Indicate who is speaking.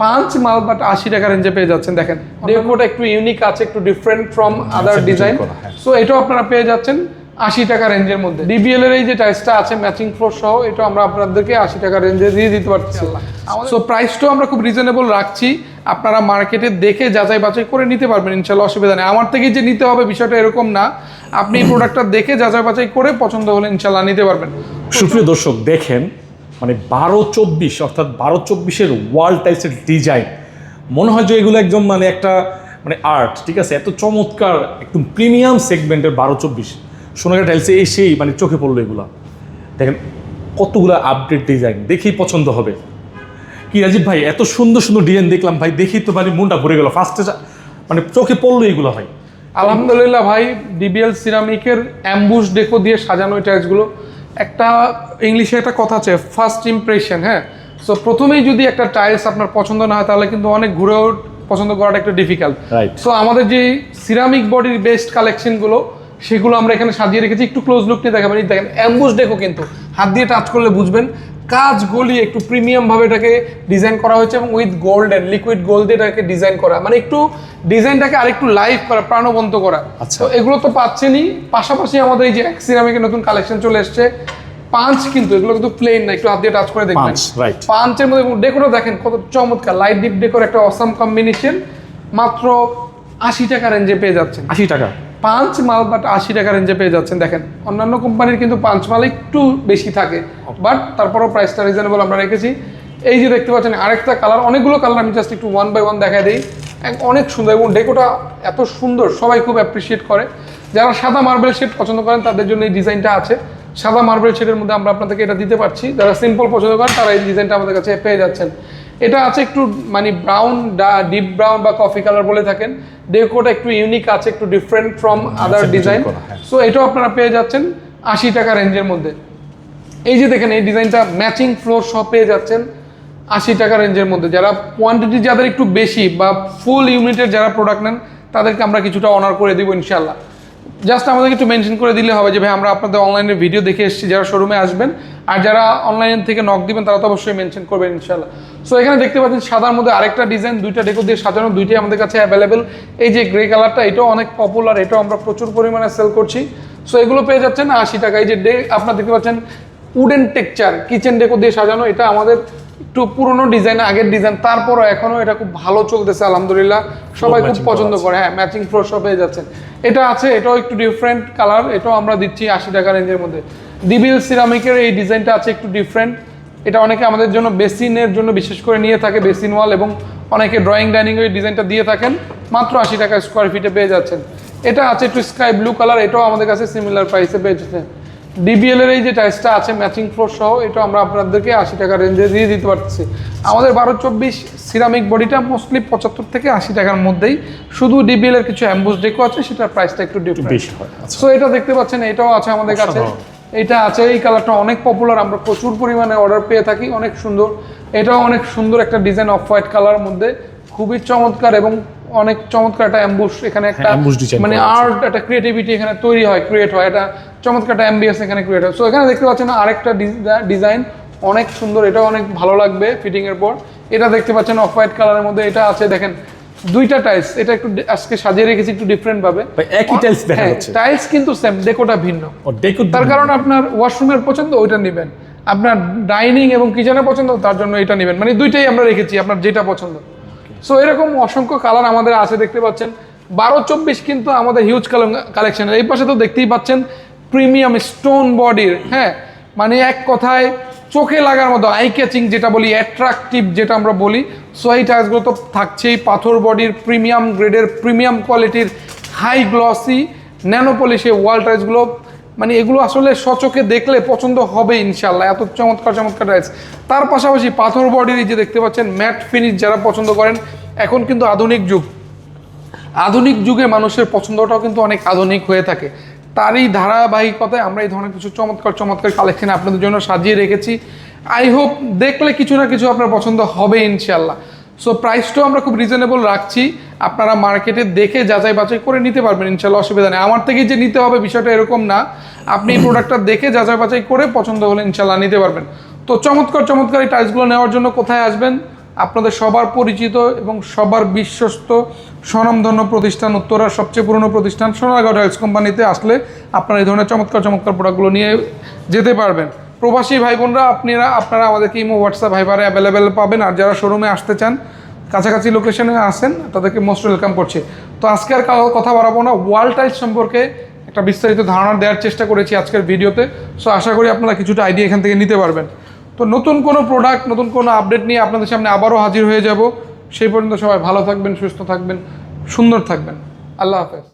Speaker 1: পাঁচ মাল বাট আশি টাকা রেঞ্জে পেয়ে যাচ্ছেন দেখেন। ডেকোটা একটু ইউনিক আছে একটু different from other design. So এটাও আপনারা পেয়ে যাচ্ছেন আশি টাকা রেঞ্জের মধ্যে। ডিবিএল এর এই যে টাইসটা আছে ম্যাচিং ফ্লোর সহ এটা আমরা আপনাদেরকে আশি টাকা রেঞ্জে দিয়ে দিতে পারছি। সো প্রাইসটাও আমরা খুব রিজনেবল রাখছি। আপনারা মার্কেটে দেখে যাচাই বাছাই করে নিতে পারবেন ইনশাল্লাহ অসুবিধা নেই। আমার থেকে যে নিতে হবে বিষয়টা এরকম না। আপনি এই প্রোডাক্টটা দেখে যাচাই বাছাই করে পছন্দ হলে ইনশাল্লাহ নিতে পারবেন।
Speaker 2: সুপ্রিয় দর্শক দেখেন মানে বারো চব্বিশ, অর্থাৎ বারো চব্বিশের ওয়াল টাইলসের ডিজাইন মনে হয় যে এগুলো একদম মানে একটা মানে আর্ট ঠিক আছে? এত চমৎকার, একদম প্রিমিয়াম সেগমেন্টের বারো চব্বিশ। সোনাগা টাইলসে এসেই মানে চোখে পড়ল এগুলো। দেখেন, কতগুলো আপডেট ডিজাইন দেখেই পছন্দ হবে। কি রাজীব ভাই, এত সুন্দর সুন্দর ডিজাইন দেখলাম ভাই, দেখেই তো মানে মনটা ভরে গেল। ফার্স্টে মানে চোখে পড়ল এগুলো ভাই।
Speaker 1: আলহামদুলিল্লাহ ভাই ডিবিএল সিরামিকের অ্যাম্বুশ ডেকো দিয়ে সাজানো এই টাইলসগুলো একটা ইংলিশে একটা কথা আছে ফার্স্ট ইমপ্রেশন হ্যাঁ? সো প্রথমেই যদি একটা টাইলস আপনার পছন্দ না হয় তাহলে কিন্তু অনেক ঘুরেও পছন্দ করাটা একটু ডিফিকাল্ট. সো আমাদের যে সিরামিক বডির বেস্ট কালেকশনগুলো সেগুলো আমরা এখানে সাজিয়ে রেখেছি। একটু ক্লোজ লুক নিয়ে দেখাবেন। দেখেন অ্যাম্বুস ডেকো কিন্তু। হাত দিয়ে টাচ করলে বুঝবেন। কাজ গলিয়ে একটু প্রিমিয়াম ভাবে এটাকে ডিজাইন করা হয়েছে এবং উইথ গোল্ডেন লিকুইড গোল্ড দিয়ে এটাকে ডিজাইন করা। মানে একটু ডিজাইনটাকে আরেকটু লাইভ করা প্রাণবন্ত করা।
Speaker 2: আচ্ছা।
Speaker 1: তো এগুলো তো পাচ্ছেনই। পাশাপাশি আমাদের এই যে সিরামিকের নতুন কালেকশন চলে এসছে। পাঁচ কিন্তু এগুলো কিন্তু প্লেন না একটু হাত দিয়ে টাচ করে দেখবেন. পাঁচের মধ্যে ডেকোটা দেখেন কত চমৎকার। লাইট ডিপ ডেকোর একটা অসাম কম্বিনেশন মাত্র আশি টাকা রেঞ্জে পেয়ে যাচ্ছেন।
Speaker 2: আশি টাকা।
Speaker 1: পাঁচ মাল বাট আশি টাকা রেঞ্জে পেয়ে যাচ্ছেন। দেখেন, অন্যান্য কোম্পানির কিন্তু পাঁচ মাল একটু বেশি থাকে বাট তারপরও প্রাইসটা রিজনেবল আমরা রেখেছি। এই যে দেখতে পাচ্ছেন, আরেকটা কালার অনেকগুলো কালার আমি জাস্ট একটু ওয়ান বাই ওয়ান দেখা দিই। অনেক সুন্দর এবং ডেকোটা এত সুন্দর, সবাই খুব অ্যাপ্রিসিয়েট করে। যারা সাদা মার্বেল শেড পছন্দ করেন, তাদের জন্য এই ডিজাইনটা আছে। সাদা মার্বেল শেডের মধ্যে আমরা আপনাদেরকে এটা দিতে পারছি। যারা সিম্পল পছন্দ করেন, তারা এই ডিজাইনটা আমাদের কাছে পেয়ে যাচ্ছেন। এটা আছে একটু মানে ব্রাউন ডিপ ব্রাউন বা কফি কালার বলে থাকেন। ডেকোটা একটু ইউনিক আছে একটু ডিফারেন্ট ফ্রম আদার ডিজাইন
Speaker 2: হ্যাঁ।
Speaker 1: সো এটাও আপনারা পেয়ে যাচ্ছেন আশি টাকা রেঞ্জের মধ্যে। এই যে দেখেন এই ডিজাইনটা ম্যাচিং ফ্লোর সব পেয়ে যাচ্ছেন আশি টাকা রেঞ্জের মধ্যে। যারা কোয়ান্টিটি যাদের একটু বেশি বা ফুল ইউনিটের যারা প্রোডাক্ট নেন তাদেরকে আমরা কিছুটা অনার করে দিব ইনশাল্লাহ জাস্ট আমাদেরকে একটু মেনশন করে দিলে হবে যে, ভাই, আমরা আপনাদের অনলাইনে ভিডিও দেখে এসেছি, যারা শোরুমে আসবেন। আর যারা অনলাইন থেকে নক দিবেন, তারা তো অবশ্যই মেনশন করবেন ইনশাল্লাহ সো এখানে দেখতে পাচ্ছেন সাদার মধ্যে আরেকটা ডিজাইন দুইটা ডেকো দিয়ে সাজানো, দুইটাই আমাদের কাছে অ্যাভেলেবেল এই যে গ্রে কালারটা এটাও অনেক পপুলার এটাও আমরা প্রচুর পরিমাণে সেল করছি। সো এগুলো পেয়ে যাচ্ছেন আশি টাকা। এই যে ডে আপনারা দেখতে পাচ্ছেন উডেন টেকচার কিচেন ডেকো দিয়ে সাজানো, এটা আমাদের একটু পুরনো ডিজাইন আগের ডিজাইন তারপরও এখনও এটা খুব ভালো চলতেছে আলহামদুলিল্লাহ। সবাই খুব পছন্দ করে। হ্যাঁ ম্যাচিং ফ্লোর সব পেয়ে যাচ্ছেন। এটা আছে এটাও একটু ডিফারেন্ট কালার এটাও আমরা দিচ্ছি আশি টাকা রেঞ্জের মধ্যে। ডিবিএল সিরামিকের এই ডিজাইনটা আছে একটু ডিফারেন্ট এটা অনেকে আমাদের জন্য বেসিনের জন্য বিশেষ করে নিয়ে থাকে বেসিন ওয়াল এবং অনেকে ড্রয়িং ডাইনিং এই ডিজাইনটা দিয়ে থাকেন। মাত্র আশি টাকা স্কোয়ার ফিটে পেয়ে যাচ্ছেন। এটা আছে একটু স্কাই ব্লু কালার এটাও আমাদের কাছে সিমিলার প্রাইসে পেয়ে যাচ্ছেন। ডিবিএল এর এই যে টাইসটা আছে ম্যাচিং ফ্লোর সহ এটা আমরা আপনাদেরকে আশি টাকা রেঞ্জে দিয়ে দিতে পারতেছি। আমাদের বারো চব্বিশ সিরামিক বডিটা মোস্টলি পঁচাত্তর থেকে আশি টাকার মধ্যেই। শুধু ডিবিএল এর কিছু অ্যাম্বুস ডেকো আছে সেটার প্রাইসটা একটু ডিফারেন্ট
Speaker 2: বেশি হয় আচ্ছা।
Speaker 1: সো এটা দেখতে পাচ্ছেন এটাও আছে আমাদের কাছে। এটা আছে এই কালারটা অনেক পপুলার আমরা প্রচুর পরিমাণে অর্ডার পেয়ে থাকি অনেক সুন্দর। এটাও অনেক সুন্দর একটা ডিজাইন অফ হোয়াইট কালার মধ্যে। খুবই চমৎকার এবং অনেক চমৎকার একটা অ্যাম্বুশ এখানে একটা
Speaker 2: হ্যাঁ,
Speaker 1: মানে আর্ট একটা ক্রিয়েটিভিটি এখানে তৈরি হয় ক্রিয়েট হয়। এটা চমৎকার একটা অ্যাম্বিয়েন্স এখানে ক্রিয়েট হয়। সো এখানে দেখতে পাচ্ছেন আরেকটা ডিজাইন অনেক সুন্দর এটা অনেক ভালো লাগবে ফিটিং এর পর। এটা দেখতে পাচ্ছেন অফ হোয়াইট কালারের মধ্যে এটা আছে দেখেন। দুইটা টাইলস এটা একটু আজকে সাজিয়ে রেখেছি একটু ডিফারেন্ট ভাবে।
Speaker 2: ভাই, একই টাইলস দেখা যাচ্ছে।
Speaker 1: টাইলস কিন্তু সেম ডেকোটা ভিন্ন। তার কারণ আপনার ওয়াশরুমের পছন্দ ওইটা নেবেন। আপনার ডাইনিং এবং কিচেনের পছন্দ তার জন্য এটা নেবেন। মানে দুইটাই আমরা রেখেছি আপনার যেটা পছন্দ। সো এরকম অসংখ্য কালার আমাদের আছে, দেখতে পাচ্ছেন। বারো চব্বিশ কিন্তু আমাদের হিউজ কালেকশন এই পাশে তো দেখতেই পাচ্ছেন প্রিমিয়াম স্টোন বডির হ্যাঁ? মানে এক কথায় চোখে লাগার মতো আই ক্যাচিং যেটা বলি অ্যাট্রাকটিভ যেটা আমরা বলি। সো এই টাইসগুলো তো থাকছেই, পাথর বডির প্রিমিয়াম গ্রেডের প্রিমিয়াম কোয়ালিটির হাই গ্লসি ন্যানো পলিশে ওয়াল টাইলসগুলো মানে এগুলো আসলে সচোখে দেখলে পছন্দ হবে ইনশাল্লাহ এত চমৎকার চমৎকার টাইলস তার পাশাপাশি পাথর বডির যে দেখতে পাচ্ছেন ম্যাট ফিনিশ যারা পছন্দ করেন, এখন কিন্তু আধুনিক যুগ। আধুনিক যুগে মানুষের পছন্দটাও কিন্তু অনেক আধুনিক হয়ে থাকে। তারই ধারাবাহিকতায় আমরা এই ধরনের কিছু চমৎকার চমৎকার কালেকশন আপনাদের জন্য সাজিয়ে রেখেছি। আই হোপ দেখলে কিছু না কিছু আপনার পছন্দ হবে ইনশাল্লাহ সো প্রাইসটাও আমরা খুব রিজনেবল রাখছি। আপনারা মার্কেটে দেখে যাচাই বাছাই করে নিতে পারবেন ইনশাল্লাহ অসুবিধা নেই। আমার থেকে যে নিতে হবে বিষয়টা এরকম না। আপনি এই প্রোডাক্টটা দেখে যাচাই বাছাই করে পছন্দ হলে ইনশাল্লাহ নিতে পারবেন। তো চমৎকার চমৎকার এই টাইলসগুলো নেওয়ার জন্য কোথায় আসবেন? আপনাদের সবার পরিচিত এবং সবার বিশ্বস্ত স্বনামধন্য প্রতিষ্ঠান, উত্তরার সবচেয়ে পুরনো প্রতিষ্ঠান সোনারগাঁও টাইলস কোম্পানিতে আসলে আপনারা এই ধরনের চমৎকার চমৎকার প্রোডাক্টগুলো নিয়ে যেতে পারবেন। প্রবাসী ভাই বোনরা আপনারা আপনারা আমাদেরকে ইমো, হোয়াটসঅ্যাপ, ভাইবারে অ্যাভেলেবেল পাবেন। আর যারা শোরুমে আসতে চান, কাছাকাছি লোকেশনে আসেন, তাদেরকে মোস্ট ওয়েলকাম করছি। তো আজকে আর কথা বাড়াবো না ওয়াল টাইলস সম্পর্কে একটা বিস্তারিত ধারণা দেওয়ার চেষ্টা করেছি আজকের ভিডিওতে। সো আশা করি আপনারা কিছুটা আইডিয়া এখান থেকে নিতে পারবেন। তো নতুন কোনো প্রোডাক্ট নতুন কোনো আপডেট নিয়ে আপনাদের সামনে আবারও হাজির হয়ে যাব। সেই পর্যন্ত সবাই ভালো থাকবেন, সুস্থ থাকবেন, সুন্দর থাকবেন। আল্লাহ হাফেজ।